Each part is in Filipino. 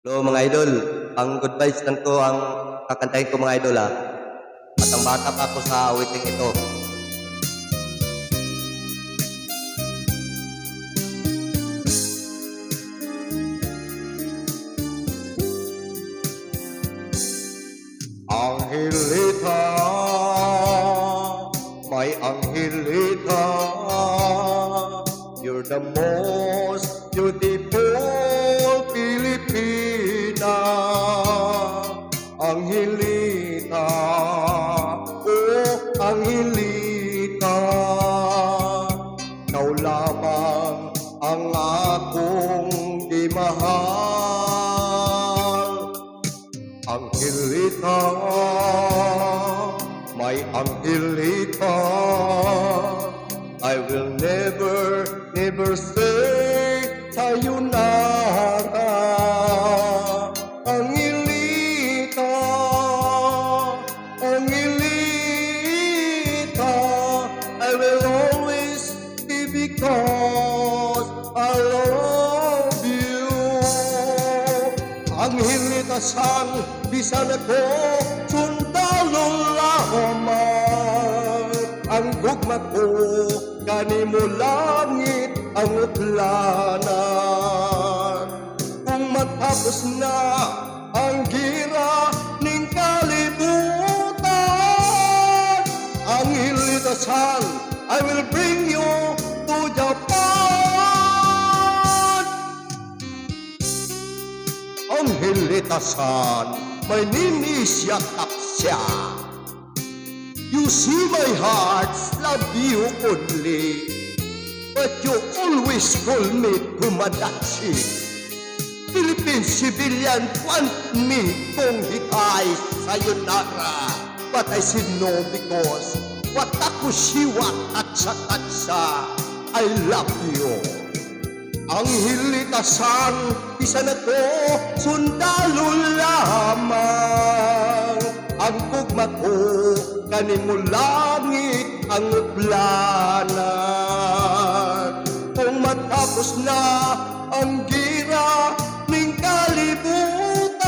Hello mga idol, ang good vibes lang ang kakantahin ko mga idol ha. At ang bata pa ako sa awiting ito. Angelita, my Angelita, you're the most beautiful Filipina. Angelita, oh Angelita, ikaw lamang ang akong di mahal. Angelita, my Angelita, I will never, never say I always be because I you. Angelita san, bisan ako, sundalo lamang. Ang gugma ko, kanimo langit ang utlanan. Kung matapos na I will bring you to Japan. Angelita san, my name is Yataksya. You see my heart, love you only. But you always call me Kumadachi. Philippine civilian want me kung hitay sayonara. But I said no because watakushiwa tatsa. I love you. Ang hilitasan, isa na to, sundalo lamang. Ang kugma ko, kanin mo langit ang planan. Kung matapos na ang gira ng kalibutan,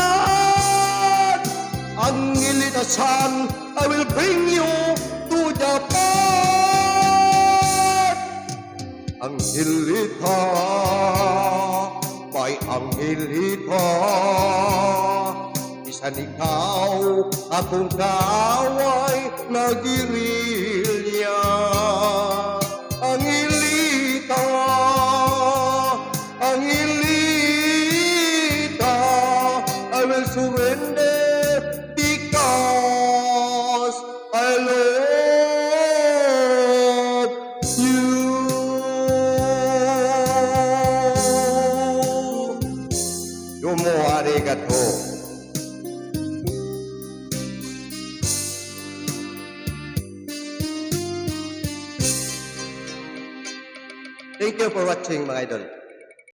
ang hilitasan, I will bring you may Angelita, isan ikaw akong kaway na girilya. Angelita, Angelita, I will surrender because I love you. Arigato. Thank you for watching mga idol.